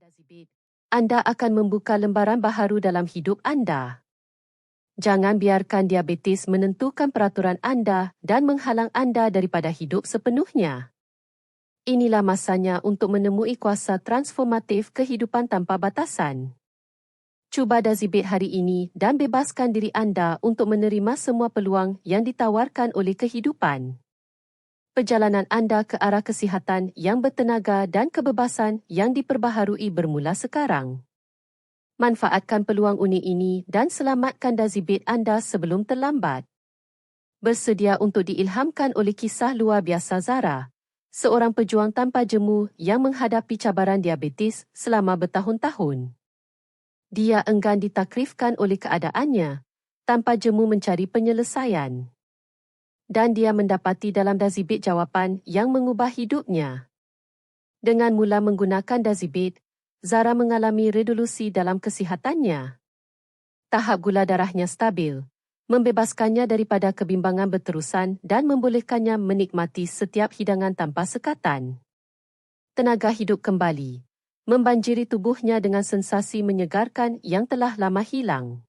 Dazibit, anda akan membuka lembaran baharu dalam hidup anda. Jangan biarkan diabetes menentukan peraturan anda dan menghalang anda daripada hidup sepenuhnya. Inilah masanya untuk menemui kuasa transformatif kehidupan tanpa batasan. Cuba Dazibit hari ini dan bebaskan diri anda untuk menerima semua peluang yang ditawarkan oleh kehidupan perjalanan anda ke arah kesihatan yang bertenaga dan kebebasan yang diperbaharui bermula sekarang. Manfaatkan peluang unik ini dan selamatkan dazibit anda sebelum terlambat. Bersedia untuk diilhamkan oleh kisah luar biasa Zara, seorang pejuang tanpa jemu yang menghadapi cabaran diabetes selama bertahun-tahun. Dia enggan ditakrifkan oleh keadaannya, tanpa jemu mencari penyelesaian dan dia mendapati dalam dazibit jawapan yang mengubah hidupnya. Dengan mula menggunakan dazibit, Zara mengalami redulusi dalam kesihatannya. Tahap gula darahnya stabil, membebaskannya daripada kebimbangan berterusan dan membolehkannya menikmati setiap hidangan tanpa sekatan. Tenaga hidup kembali, membanjiri tubuhnya dengan sensasi menyegarkan yang telah lama hilang.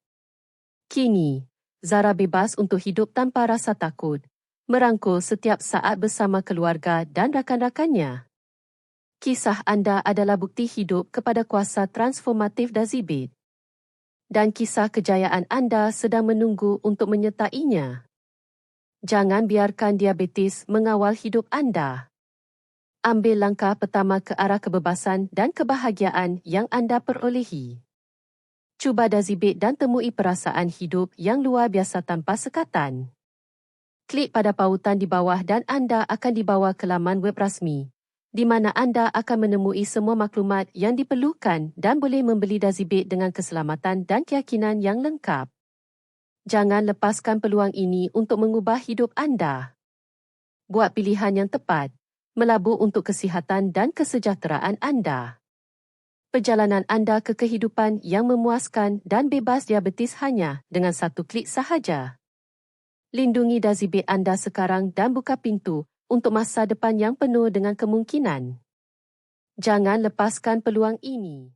Kini, Zara bebas untuk hidup tanpa rasa takut, merangkul setiap saat bersama keluarga dan rakan-rakannya. Kisah anda adalah bukti hidup kepada kuasa transformatif Dazibit. Dan kisah kejayaan anda sedang menunggu untuk menyertainya. Jangan biarkan diabetes mengawal hidup anda. Ambil langkah pertama ke arah kebebasan dan kebahagiaan yang anda perolehi. Cuba Dazibit dan temui perasaan hidup yang luar biasa tanpa sekatan klik pada pautan di bawah dan anda akan dibawa ke laman web rasmi di mana anda akan menemui semua maklumat yang diperlukan dan boleh membeli Dazibit dengan keselamatan dan keyakinan yang lengkap. Jangan lepaskan peluang ini untuk mengubah hidup anda. Buat pilihan yang tepat, melabur untuk kesihatan dan kesejahteraan anda. Perjalanan anda ke kehidupan yang memuaskan dan bebas diabetes hanya dengan satu klik sahaja. Lindungi dazibit anda sekarang dan buka pintu untuk masa depan yang penuh dengan kemungkinan. Jangan lepaskan peluang ini.